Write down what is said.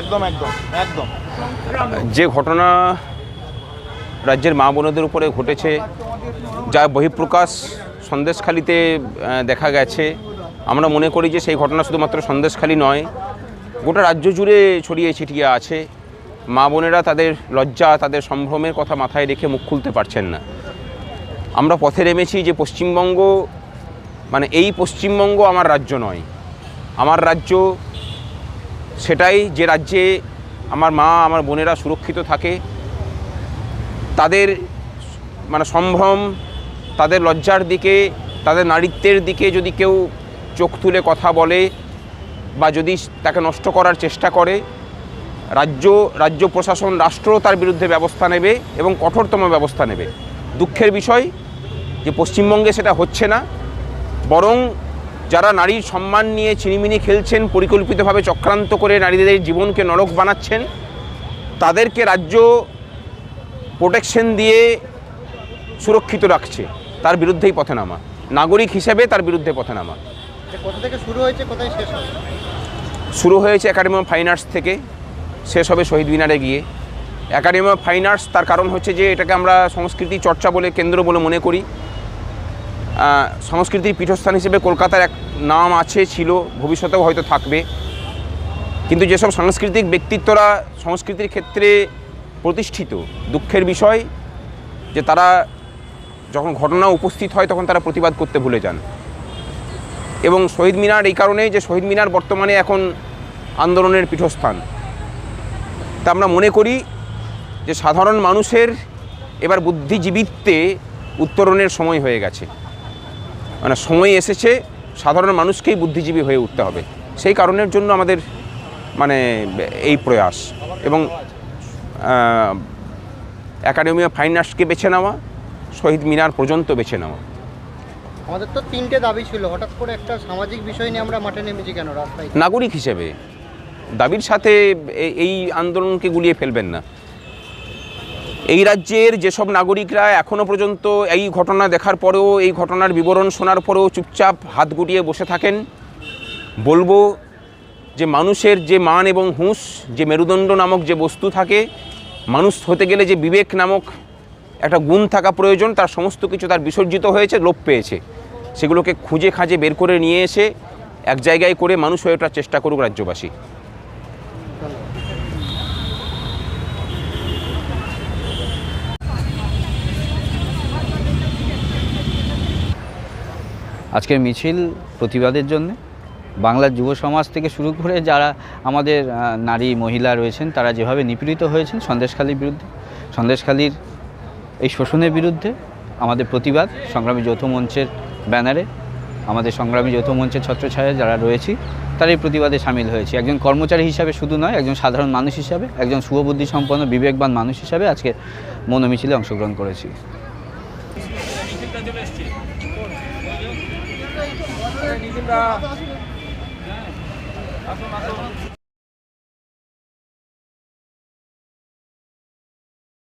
একদম একদম যে ঘটনা রাজ্যের মা বোনদের উপরে ঘটেছে, যা বহিঃপ্রকাশ সন্দেশখালিতে দেখা গেছে। আমরা মনে করি যে সেই ঘটনা শুধুমাত্র সন্দেশখালি নয়, গোটা রাজ্য জুড়ে ছড়িয়ে ছিটিয়ে আছে। মা বোনেরা তাদের লজ্জা, তাদের সম্ভ্রমের কথা মাথায় রেখে মুখ খুলতে পারছেন না। আমরা পথে নেমেছি যে পশ্চিমবঙ্গ মানে এই পশ্চিমবঙ্গ আমার রাজ্য নয়। আমার রাজ্য, সেটাই যে রাজ্যে আমার মা, আমার বোনেরা সুরক্ষিত থাকে, তাদের মানে সম্ভ্রম, তাদের লজ্জার দিকে, তাদের নারীত্বের দিকে যদি কেউ চোখ তুলে কথা বলে বা যদি তাকে নষ্ট করার চেষ্টা করে, রাজ্য রাজ্য প্রশাসন, রাষ্ট্র তার বিরুদ্ধে ব্যবস্থা নেবে এবং কঠোরতম ব্যবস্থা নেবে। দুঃখের বিষয় যে পশ্চিমবঙ্গে সেটা হচ্ছে না, বরং যারা নারীর সম্মান নিয়ে চিনিমিনি খেলছেন পরিকল্পিতভাবে চক্রান্ত করে নারীদের জীবনকে নরক বানাচ্ছেন তাদেরকে রাজ্য প্রোটেকশন দিয়ে সুরক্ষিত রাখছে তার বিরুদ্ধেই পথে নামা নাগরিক হিসেবে তার বিরুদ্ধে পথে নামা কোথা থেকে শুরু হয়েছে কোথায় শেষ হবে? শুরু হয়েছে একাডেমি অফ ফাইন আর্টস থেকে শেষ হবে শহীদ মিনারে গিয়ে। একাডেমি অফ ফাইন আর্টস তার কারণ হচ্ছে যে এটাকে আমরা সংস্কৃতি চর্চা বলে কেন্দ্র বলে মনে করি। সংস্কৃতির পীঠস্থান হিসেবে কলকাতার এক নাম আছে, ছিল, ভবিষ্যতেও হয়তো থাকবে। কিন্তু যেসব সাংস্কৃতিক ব্যক্তিত্বরা সংস্কৃতির ক্ষেত্রে প্রতিষ্ঠিত, দুঃখের বিষয় যে তারা যখন ঘটনা উপস্থিত হয়, তখন তারা প্রতিবাদ করতে ভুলে যান। এবং শহীদ মিনার এই কারণে যে শহীদ মিনার বর্তমানে এখন আন্দোলনের পীঠস্থান। তা আমরা মনে করি যে সাধারণ মানুষের এবার বুদ্ধিজীবিত্বে উত্তরণের সময় হয়ে গেছে। মানে সময় এসেছে সাধারণ মানুষকেই বুদ্ধিজীবী হয়ে উঠতে হবে। সেই কারণের জন্য আমাদের মানে এই প্রয়াস এবং একাডেমি অফ ফাইন আর্টসকে বেছে নেওয়া শহীদ মিনার পর্যন্ত বেছে নেওয়া। আমাদের তো তিনটে দাবি ছিল হঠাৎ করে একটা সামাজিক বিষয় নিয়ে আমরা মাঠে নেমেছি কেন রাস্তায় নাগরিক হিসেবে। দাবির সাথে এই আন্দোলনকে গুলিয়ে ফেলবেন না। এই রাজ্যের যেসব নাগরিকরা এখনও পর্যন্ত এই ঘটনা দেখার পরেও, এই ঘটনার বিবরণ শোনার পরেও চুপচাপ হাত গুটিয়ে বসে থাকেন, বলব যে মানুষের যে মান এবং হুঁশ, যে মেরুদণ্ড নামক যে বস্তু থাকে, মানুষ হতে গেলে যে বিবেক নামক একটা গুণ থাকা প্রয়োজন, তার সমস্ত কিছু তার বিসর্জিত হয়েছে, লোপ পেয়েছে। সেগুলোকে খুঁজে খাঁজে বের করে নিয়ে এসে এক জায়গায় করে মানুষ হয়ে ওঠার চেষ্টা করুক রাজ্যবাসী। আজকের মিছিল প্রতিবাদের জন্য। বাংলার যুব সমাজ থেকে শুরু করে যারা আমাদের নারী, মহিলা রয়েছেন, তারা যেভাবে নিপীড়িত হয়েছেন সন্দেশখালীর বিরুদ্ধে, সন্দেশখালীর এই শোষণের বিরুদ্ধে আমাদের প্রতিবাদ, সংগ্রামী যৌথ মঞ্চের ব্যানারে, আমাদের সংগ্রামী যৌথ মঞ্চের ছত্রছায়া যারা রয়েছি, তারা এই প্রতিবাদে সামিল হয়েছি। একজন কর্মচারী হিসাবে শুধু নয়, একজন সাধারণ মানুষ হিসাবে, একজন শুভবুদ্ধি সম্পন্ন বিবেকবান মানুষ হিসাবে আজকে মৌন মিছিলে অংশগ্রহণ করেছি। আসুন আসুন।